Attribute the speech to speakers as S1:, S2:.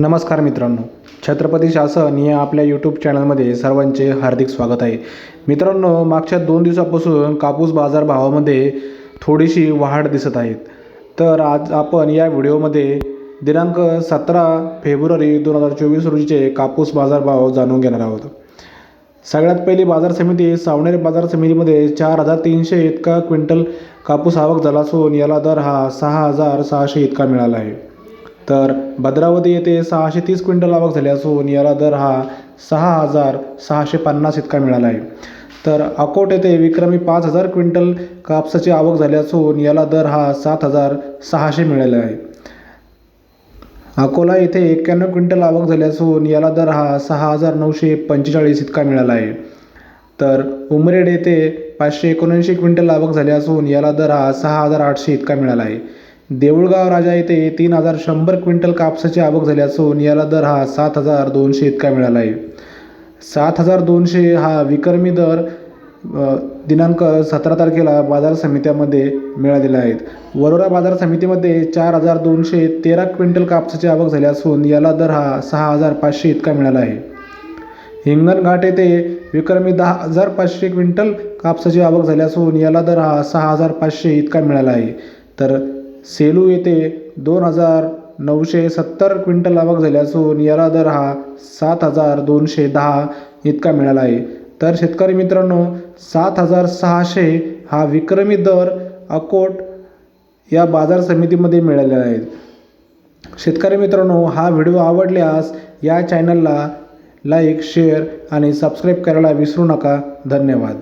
S1: नमस्कार मित्रांनो. छत्रपती शासन या आपल्या यूट्यूब चॅनलमध्ये सर्वांचे हार्दिक स्वागत आहे. मित्रांनो मागच्या दोन दिवसापासून कापूस बाजारभावामध्ये थोडीशी वाढ दिसत आहेत तर आज आपण या व्हिडिओमध्ये दिनांक सतरा फेब्रुवारी दोन हजार चोवीस रोजीचे कापूस बाजारभाव जाणून घेणार आहोत. सगळ्यात पहिली बाजार समिती सावनेर बाजार समितीमध्ये चार हजार तीनशे इतका क्विंटल कापूस आवक झाला असून याला दर हा सहा हजार सहाशे इतका मिळाला आहे. तर भद्रावती येथे सहाशे तीस क्विंटल आवक झाली असून याला दर हा सहा हजार सहाशे पन्नास इतका मिळाला आहे. तर अकोट येथे विक्रमी पाच हजार क्विंटल कापसाची आवक झाली असून याला दर हा सात हजार सहाशे मिळाला आहे. अकोला येथे एक्क्याण्णव क्विंटल आवक झाली असून याला दर हा सहा हजार नऊशे पंचेचाळीस इतका मिळाला आहे. तर उमरेड येथे पाचशे एकोणऐंशी क्विंटल आवक झाली असून याला दर हा सहा हजार आठशे इतका मिळाला आहे. देऊळगाव राजा येथे तीन हजार शंभर क्विंटल कापसाची आवक झाली असून याला दर हा सात हजार दोनशे इतका मिळाला आहे. सात हजार दोनशे हा विक्रमी दर दिनांक सतरा तारखेला बाजार समित्यामध्ये मिळालेला आहेत वरोरा बाजार समितीमध्ये चार हजार दोनशे तेरा क्विंटल कापसाची आवक झाली असून याला दर हा सहा हजार पाचशे इतका मिळाला आहे. हिंगणघाट येथे विक्रमी दहा हजार पाचशे क्विंटल कापसाची आवक झाली असून याला दर हा सहा हजार पाचशे इतका मिळाला आहे. तर सेलू येथे दोन हजार नऊशे सत्तर क्विंटल आवक झाली असून याला दर हा सात हजार दोनशे दहा इतका मिळाला आहे. तर शेतकरी मित्रांनो सात हजार सहाशे हा विक्रमी दर अकोट या बाजार समितीमध्ये मिळालेला आहे. शेतकरी मित्रांनो हा व्हिडिओ आवडल्यास या चॅनलला लाईक शेअर आणि सबस्क्राईब करायला विसरू नका. धन्यवाद.